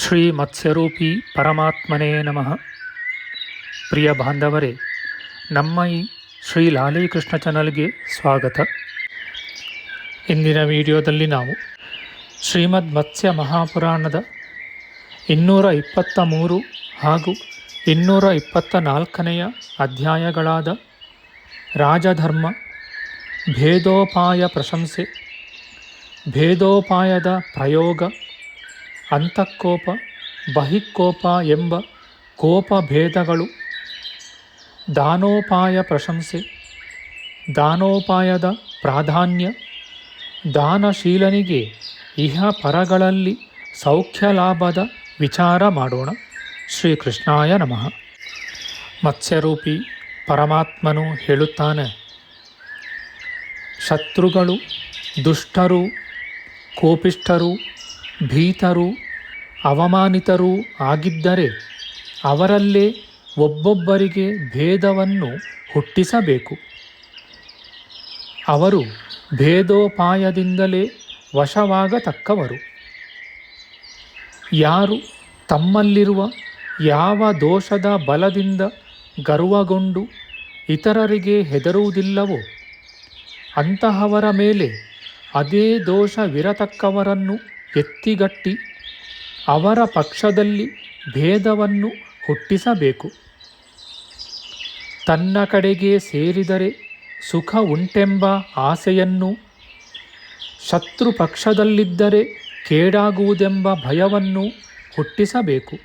ಶ್ರೀ ಮತ್ಸ್ಯರೂಪಿ ಪರಮಾತ್ಮನೇ ನಮಃ. ಪ್ರಿಯ ಬಾಂಧವರೇ, ನಮ್ಮ ಈ ಶ್ರೀ ಲಾಲೀಕೃಷ್ಣ ಚಾನಲ್ಗೆ ಸ್ವಾಗತ. ಇಂದಿನ ವಿಡಿಯೋದಲ್ಲಿ ನಾವು ಶ್ರೀಮದ್ ಮತ್ಸ್ಯ ಮಹಾಪುರಾಣದ ಇನ್ನೂರ ಇಪ್ಪತ್ತ ಮೂರು ಹಾಗೂ ಇನ್ನೂರ ಇಪ್ಪತ್ತ ನಾಲ್ಕನೆಯ ಅಧ್ಯಾಯಗಳಾದ ರಾಜಧರ್ಮ, ಭೇದೋಪಾಯ ಪ್ರಶಂಸೆ, ಭೇದೋಪಾಯದ ಪ್ರಯೋಗ ಅಂತಃಕೋಪ, ಬಹಿಕೋಪ ಎಂಬ ಕೋಪಭೇದಗಳು ದಾನೋಪಾಯ ಪ್ರಶಂಸೆ, ದಾನೋಪಾಯದ ಪ್ರಾಧಾನ್ಯ. ದಾನಶೀಲನಿಗೆ ಇಹ ಪರಗಳಲ್ಲಿ ಸೌಖ್ಯ ಲಾಭದ ವಿಚಾರ ಮಾಡೋಣ. ಶ್ರೀಕೃಷ್ಣಾಯ ನಮಃ. ಮತ್ಸ್ಯರೂಪಿ ಪರಮಾತ್ಮನು ಹೇಳುತ್ತಾನೆ, ಶತ್ರುಗಳು ದುಷ್ಟರು, ಕೋಪಿಷ್ಠರು ಭೀತರು, ಅವಮಾನಿತರೂ ಆಗಿದ್ದರೆ ಅವರಲ್ಲೇ ಒಬ್ಬೊಬ್ಬರಿಗೆ ಭೇದವನ್ನು ಹುಟ್ಟಿಸಬೇಕು. ಅವರು ಭೇದೋಪಾಯದಿಂದಲೇ ವಶವಾಗತಕ್ಕವರು. ಯಾರು ತಮ್ಮಲ್ಲಿರುವ ಯಾವ ದೋಷದ ಬಲದಿಂದ ಗರ್ವಗೊಂಡು ಇತರರಿಗೆ ಹೆದರುವುದಿಲ್ಲವೋ, ಅಂತಹವರ ಮೇಲೆ ಅದೇ ದೋಷವಿರತಕ್ಕವರನ್ನು ಎತ್ತಿಗಟ್ಟಿ ಅವರ ಪಕ್ಷದಲ್ಲಿ ಭೇದವನ್ನು ಹುಟ್ಟಿಸಬೇಕು. ತನ್ನ ಕಡೆಗೆ ಸೇರಿದರೆ ಸುಖ ಉಂಟೆಂಬ ಆಸೆಯನ್ನು ಶತ್ರು ಪಕ್ಷದಲ್ಲಿದ್ದರೆ ಕೇಡಾಗುವುದೆಂಬ ಭಯವನ್ನು ಹುಟ್ಟಿಸಬೇಕು.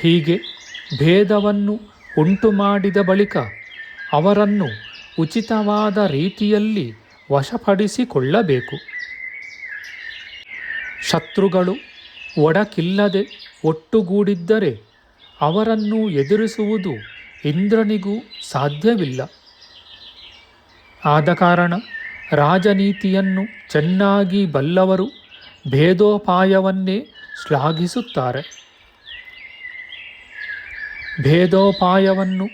ಹೀಗೆ ಭೇದವನ್ನು ಉಂಟು ಮಾಡಿದ ಬಳಿಕ ಅವರನ್ನು ಉಚಿತವಾದ ರೀತಿಯಲ್ಲಿ ವಶಪಡಿಸಿಕೊಳ್ಳಬೇಕು. ಶತ್ರುಗಳು ಒಡಕಿಲ್ಲದೆ ಒಟ್ಟುಗೂಡಿದ್ದರೆ ಅವರನ್ನು ಎದುರಿಸುವುದು ಇಂದ್ರನಿಗೂ ಸಾಧ್ಯವಿಲ್ಲ. ಆದ ಕಾರಣ ರಾಜನೀತಿಯನ್ನು ಚೆನ್ನಾಗಿ ಬಲ್ಲವರು ಭೇದೋಪಾಯವನ್ನೇ ಶ್ಲಾಘಿಸುತ್ತಾರೆ. ಭೇದೋಪಾಯವನ್ನು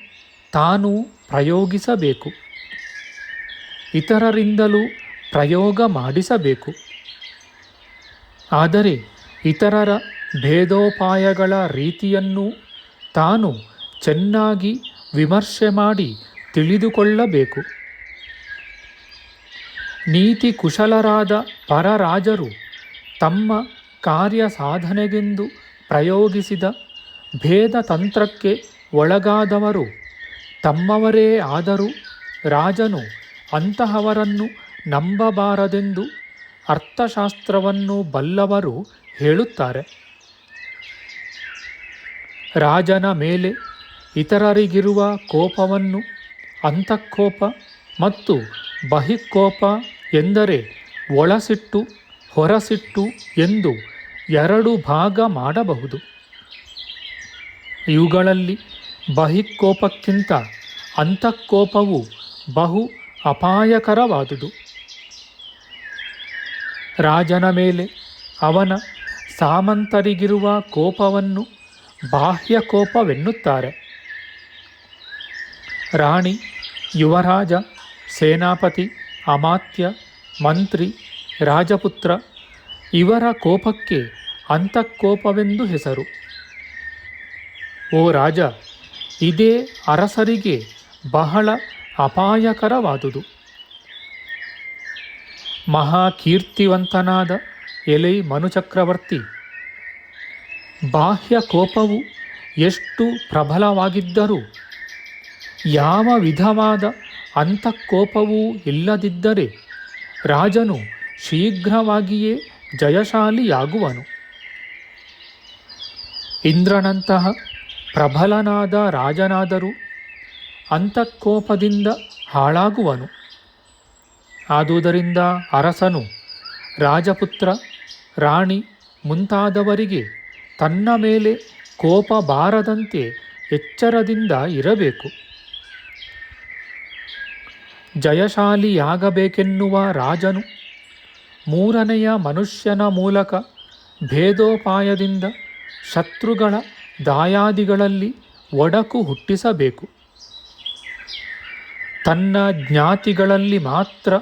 ತಾನು ಪ್ರಯೋಗಿಸಬೇಕು. ಇತರರಿಂದಲೂ ಪ್ರಯೋಗ ಮಾಡಿಸಬೇಕು. ಆದರೆ ಇತರರ ಭೇದೋಪಾಯಗಳ ರೀತಿಯನ್ನು ತಾನು ಚೆನ್ನಾಗಿ ವಿಮರ್ಶೆ ಮಾಡಿ ತಿಳಿದುಕೊಳ್ಳಬೇಕು. ನೀತಿ ಕುಶಲರಾದ ಪರರಾಜರು ತಮ್ಮ ಕಾರ್ಯ ಸಾಧನೆಗೆಂದು ಪ್ರಯೋಗಿಸಿದ ಭೇದ ತಂತ್ರಕ್ಕೆ ಒಳಗಾದವರು ತಮ್ಮವರೇ ಆದರೂ ರಾಜನು ಅಂತಹವರನ್ನು ನಂಬಬಾರದೆಂದು ಅರ್ಥಶಾಸ್ತ್ರವನ್ನು ಬಲ್ಲವರು ಹೇಳುತ್ತಾರೆ. ರಾಜನ ಮೇಲೆ ಇತರರಿಗಿರುವ ಕೋಪವನ್ನು, ಅಂತಃಕೋಪ ಮತ್ತು ಬಹಿಕೋಪ ಎಂದರೆ ಒಳಸಿಟ್ಟು, ಹೊರಸಿಟ್ಟು ಎಂದು ಎರಡು ಭಾಗ ಮಾಡಬಹುದು. ಇವುಗಳಲ್ಲಿ ಬಹಿಕೋಪಕ್ಕಿಂತ ಅಂತಃಕೋಪವು ಬಹು ಅಪಾಯಕರವಾದುದು. ರಾಜನ ಮೇಲೆ ಅವನ ಸಾಮಂತರಿಗಿರುವ ಕೋಪವನ್ನು ಬಾಹ್ಯ ಕೋಪವೆನ್ನುತ್ತಾರೆ. ರಾಣಿ, ಯುವರಾಜ, ಸೇನಾಪತಿ, ಅಮಾತ್ಯ, ಮಂತ್ರಿ, ರಾಜಪುತ್ರ ಇವರ ಕೋಪಕ್ಕೆ ಅಂತಃಕೋಪವೆಂದು ಹೆಸರು. ಓ ರಾಜ, ಇದೇ ಅರಸರಿಗೆ ಬಹಳ ಅಪಾಯಕರವಾದುದು. ಮಹಾಕೀರ್ತಿವಂತನಾದ ಎಲೈ ಮನುಚಕ್ರವರ್ತಿ. ಬಾಹ್ಯ ಕೋಪವು ಎಷ್ಟು ಪ್ರಬಲವಾಗಿದ್ದರೂ, ಯಾವ ವಿಧವಾದ ಅಂತಃಕೋಪವೂ ಇಲ್ಲದಿದ್ದರೆ ರಾಜನು ಶೀಘ್ರವಾಗಿಯೇ ಜಯಶಾಲಿಯಾಗುವನು. ಇಂದ್ರನಂತಹ ಪ್ರಬಲನಾದ ರಾಜನಾದರೂ ಅಂತಃಕೋಪದಿಂದ ಹಾಳಾಗುವನು. ಆದುದರಿಂದ ಅರಸನು ರಾಜಪುತ್ರ, ರಾಣಿ ಮುಂತಾದವರಿಗೆ ತನ್ನ ಮೇಲೆ ಕೋಪ ಬಾರದಂತೆ ಎಚ್ಚರದಿಂದ ಇರಬೇಕು. ಜಯಶಾಲಿಯಾಗಬೇಕೆನ್ನುವ ರಾಜನು ಮೂರನೆಯ ಮನುಷ್ಯನ ಮೂಲಕ ಭೇದೋಪಾಯದಿಂದ ಶತ್ರುಗಳ ದಾಯಾದಿಗಳಲ್ಲಿ ಒಡಕು ಹುಟ್ಟಿಸಬೇಕು. ತನ್ನ ಜ್ಞಾತಿಗಳಲ್ಲಿ ಮಾತ್ರ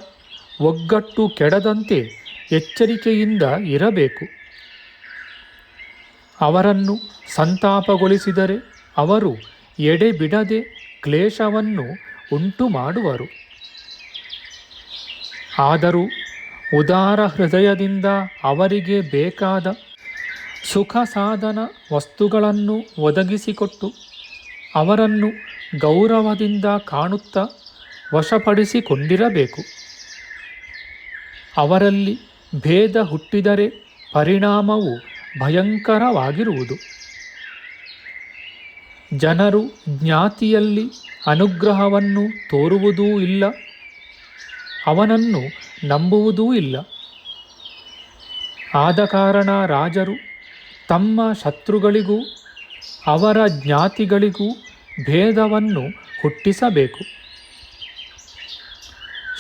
ಒಗ್ಗಟ್ಟು ಕೆಡದಂತೆ ಎಚ್ಚರಿಕೆಯಿಂದ ಇರಬೇಕು. ಅವರನ್ನು ಸಂತಾಪಗೊಳಿಸಿದರೆ ಅವರು ಎಡೆಬಿಡದೆ ಕ್ಲೇಶವನ್ನು ಉಂಟು ಮಾಡುವರು ಆದರೂ ಉದಾರ ಹೃದಯದಿಂದ ಅವರಿಗೆ ಬೇಕಾದ ಸುಖ ಸಾಧನ ವಸ್ತುಗಳನ್ನು ಒದಗಿಸಿಕೊಟ್ಟು ಅವರನ್ನು ಗೌರವದಿಂದ ಕಾಣುತ್ತಾ ವಶಪಡಿಸಿಕೊಂಡಿರಬೇಕು. ಅವರಲ್ಲಿ ಭೇದ ಹುಟ್ಟಿದರೆ ಪರಿಣಾಮವು ಭಯಂಕರವಾಗಿರುವುದು. ಜನರು ಜ್ಞಾತಿಯಲ್ಲಿ ಅನುಗ್ರಹವನ್ನು ತೋರುವುದೂ ಇಲ್ಲ, ಅವನನ್ನು ನಂಬುವುದೂ ಇಲ್ಲ. ಆದ ಕಾರಣ ರಾಜರು ತಮ್ಮ ಶತ್ರುಗಳಿಗೂ, ಅವರ ಜ್ಞಾತಿಗಳಿಗೂ ಭೇದವನ್ನು ಹುಟ್ಟಿಸಬೇಕು.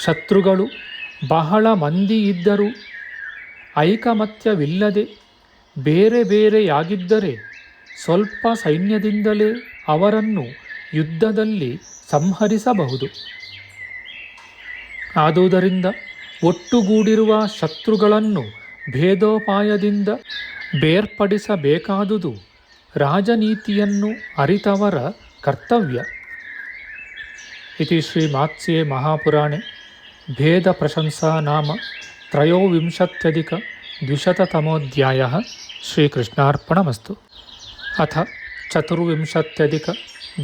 ಶತ್ರುಗಳು ಬಹಳ ಮಂದಿ ಇದ್ದರೂ. ಐಕಮತ್ಯವಿಲ್ಲದೆ ಬೇರೆ ಬೇರೆಯಾಗಿದ್ದರೆ ಸ್ವಲ್ಪ ಸೈನ್ಯದಿಂದಲೇ ಅವರನ್ನು ಯುದ್ಧದಲ್ಲಿ ಸಂಹರಿಸಬಹುದು. ಆದುದರಿಂದ ಒಟ್ಟುಗೂಡಿರುವ ಶತ್ರುಗಳನ್ನು ಭೇದೋಪಾಯದಿಂದ ಬೇರ್ಪಡಿಸಬೇಕಾದುದು ರಾಜನೀತಿಯನ್ನು ಅರಿತವರ ಕರ್ತವ್ಯ. ಇತಿ ಶ್ರೀ ಮಾತ್ಸ್ಯೆ ಮಹಾಪುರಾಣೆ. ಭೇದ ಪ್ರಶಂಸಾ ನಾಮ ತ್ರಯೋವಿಂಶತ್ಯಧಿಕ ದ್ವಿಶತತಮೋಧ್ಯಾಯ ಶ್ರೀಕೃಷ್ಣಾರ್ಪಣಮಸ್ತು. ಅಥ ಚತುರ್ವಿಂಶತ್ಯಧಿಕ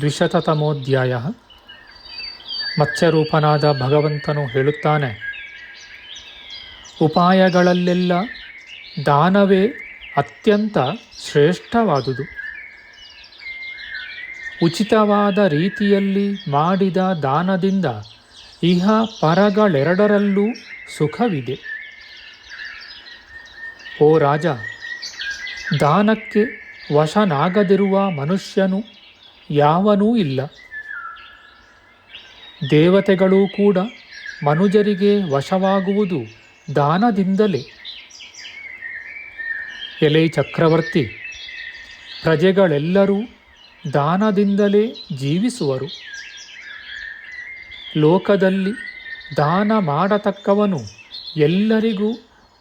ದ್ವಿಶತತಮೋಧ್ಯಾಯ. ಮತ್ಸ್ಯರೂಪನಾದ ಭಗವಂತನು ಹೇಳುತ್ತಾನೆ, ಉಪಾಯಗಳಲ್ಲೆಲ್ಲ ದಾನವೇ ಅತ್ಯಂತ ಶ್ರೇಷ್ಠವಾದುದು. ಉಚಿತವಾದ ರೀತಿಯಲ್ಲಿ ಮಾಡಿದ ದಾನದಿಂದ ಇಹ ಪರಗಳೆರಡರಲ್ಲೂ ಸುಖವಿದೆ. ಓ ರಾಜ, ದಾನಕ್ಕೆ ವಶನಾಗದಿರುವ ಮನುಷ್ಯನು ಯಾವನೂ ಇಲ್ಲ. ದೇವತೆಗಳೂ ಕೂಡ ಮನುಜರಿಗೆ ವಶವಾಗುವುದು ದಾನದಿಂದಲೇ. ಎಲೆ ಚಕ್ರವರ್ತಿ, ಪ್ರಜೆಗಳೆಲ್ಲರೂ ದಾನದಿಂದಲೇ ಜೀವಿಸುವರು. ಲೋಕದಲ್ಲಿ ದಾನ ಮಾಡತಕ್ಕವನು ಎಲ್ಲರಿಗೂ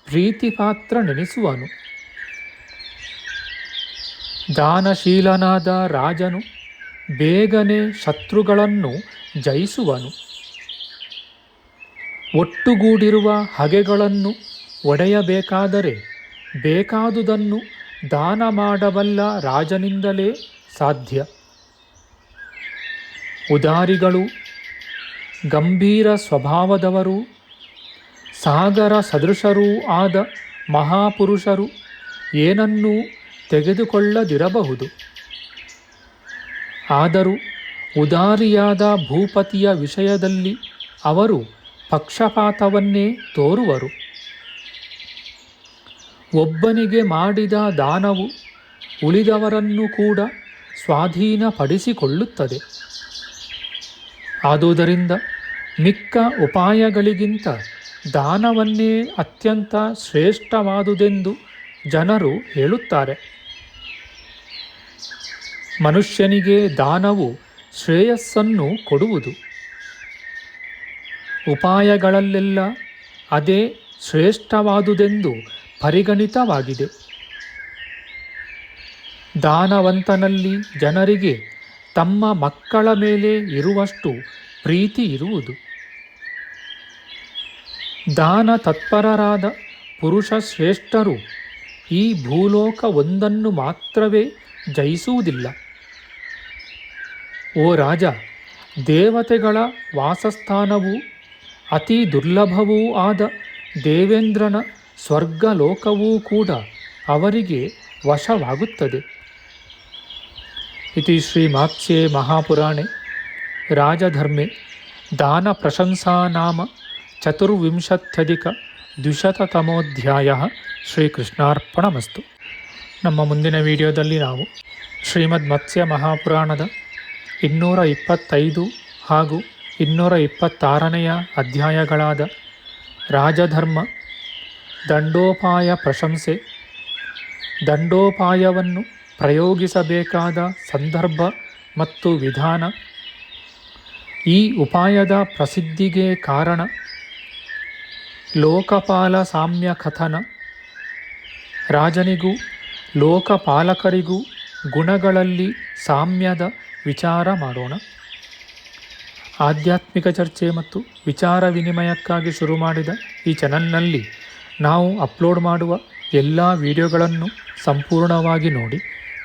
ಪ್ರೀತಿಪಾತ್ರ ನೆನೆಸುವನು. ದಾನಶೀಲನಾದ ರಾಜನು ಬೇಗನೆ ಶತ್ರುಗಳನ್ನು ಜಯಿಸುವನು. ಒಟ್ಟುಗೂಡಿರುವ ಹಗೆಗಳನ್ನು ಒಡೆಯಬೇಕಾದರೆ ಬೇಕಾದುದನ್ನು ದಾನ ಮಾಡಬಲ್ಲ ರಾಜನಿಂದಲೇ ಸಾಧ್ಯ. ಉದಾರಿಗಳು ಗಂಭೀರ ಸ್ವಭಾವದವರು, ಸಾಗರ ಸದೃಶರೂ ಆದ ಮಹಾಪುರುಷರು ಏನನ್ನೂ ತೆಗೆದುಕೊಳ್ಳದಿರಬಹುದು. ಆದರೂ ಉದಾರಿಯಾದ ಭೂಪತಿಯ ವಿಷಯದಲ್ಲಿ ಅವರು ಪಕ್ಷಪಾತವನ್ನೇ ತೋರುವರು. ಒಬ್ಬನಿಗೆ ಮಾಡಿದ ದಾನವು ಉಳಿದವರನ್ನು ಕೂಡ ಸ್ವಾಧೀನಪಡಿಸಿಕೊಳ್ಳುತ್ತದೆ. ಆದುದರಿಂದ ಮಿಕ್ಕ ಉಪಾಯಗಳಿಗಿಂತ ದಾನವನ್ನೇ ಅತ್ಯಂತ ಶ್ರೇಷ್ಠವಾದುದೆಂದು ಜನರು ಹೇಳುತ್ತಾರೆ. ಮನುಷ್ಯನಿಗೆ ದಾನವು ಶ್ರೇಯಸ್ಸನ್ನು ಕೊಡುವುದು. ಉಪಾಯಗಳಲ್ಲೆಲ್ಲ ಅದೇ ಶ್ರೇಷ್ಠವಾದುದೆಂದು ಪರಿಗಣಿತವಾಗಿದೆ. ದಾನವಂತನಲ್ಲಿ ಜನರಿಗೆ ತಮ್ಮ ಮಕ್ಕಳ ಮೇಲೆ ಇರುವಷ್ಟು ಪ್ರೀತಿ ಇರುವುದು. ದಾನ ತತ್ಪರರಾದ ಪುರುಷ ಶ್ರೇಷ್ಠರು ಈ ಭೂಲೋಕ ಒಂದನ್ನು ಮಾತ್ರವೇ ಜಯಿಸುವುದಿಲ್ಲ. ಓ ರಾಜ, ದೇವತೆಗಳ ವಾಸಸ್ಥಾನವೂ ಅತಿ ದುರ್ಲಭವೂ ಆದ ದೇವೇಂದ್ರನ ಸ್ವರ್ಗಲೋಕವೂ ಕೂಡ ಅವರಿಗೆ ವಶವಾಗುತ್ತದೆ. ಇತಿ ಶ್ರೀಮಾತ್ಸ್ಯೆ ಮಹಾಪುರಾಣೆ ರಾಜಧರ್ಮೆ ದಾನ ಪ್ರಶಂಸಾ ನಾಮ ಚತುರ್ವಿಂಶತ್ಯಧಿಕ ದ್ವಿಶತತಮೋಧ್ಯಾಯ ಶ್ರೀಕೃಷ್ಣಾರ್ಪಣಮಸ್ತು ನಮ್ಮ ಮುಂದಿನ ವಿಡಿಯೋದಲ್ಲಿ ನಾವು ಶ್ರೀಮದ್ ಮತ್ಸ್ಯ ಮಹಾಪುರಾಣದ ಇನ್ನೂರ ಇಪ್ಪತ್ತೈದು ಹಾಗೂ ಇನ್ನೂರ ಇಪ್ಪತ್ತಾರನೆಯ ಅಧ್ಯಾಯಗಳಾದ ರಾಜಧರ್ಮ, ದಂಡೋಪಾಯ ಪ್ರಶಂಸೆ, ದಂಡೋಪಾಯವನ್ನು ಪ್ರಯೋಗಿಸಬೇಕಾದ ಸಂದರ್ಭ ಮತ್ತು ವಿಧಾನ. ಈ ಉಪಾಯದ ಪ್ರಸಿದ್ಧಿಗೆ ಕಾರಣ ಲೋಕಪಾಲ ಸಾಮ್ಯ ಕಥನ. ರಾಜನಿಗೂ, ಲೋಕಪಾಲಕರಿಗೂ ಗುಣಗಳಲ್ಲಿ ಸಾಮ್ಯದ ವಿಚಾರ ಮಾಡೋಣ. ಆಧ್ಯಾತ್ಮಿಕ ಚರ್ಚೆ ಮತ್ತು ವಿಚಾರ ವಿನಿಮಯಕ್ಕಾಗಿ ಶುರು ಮಾಡಿದ ಈ ಚಾನಲ್ನಲ್ಲಿ ನಾವು ಅಪ್ಲೋಡ್ ಮಾಡುವ ಎಲ್ಲ ವಿಡಿಯೋಗಳನ್ನು ಸಂಪೂರ್ಣವಾಗಿ ನೋಡಿ.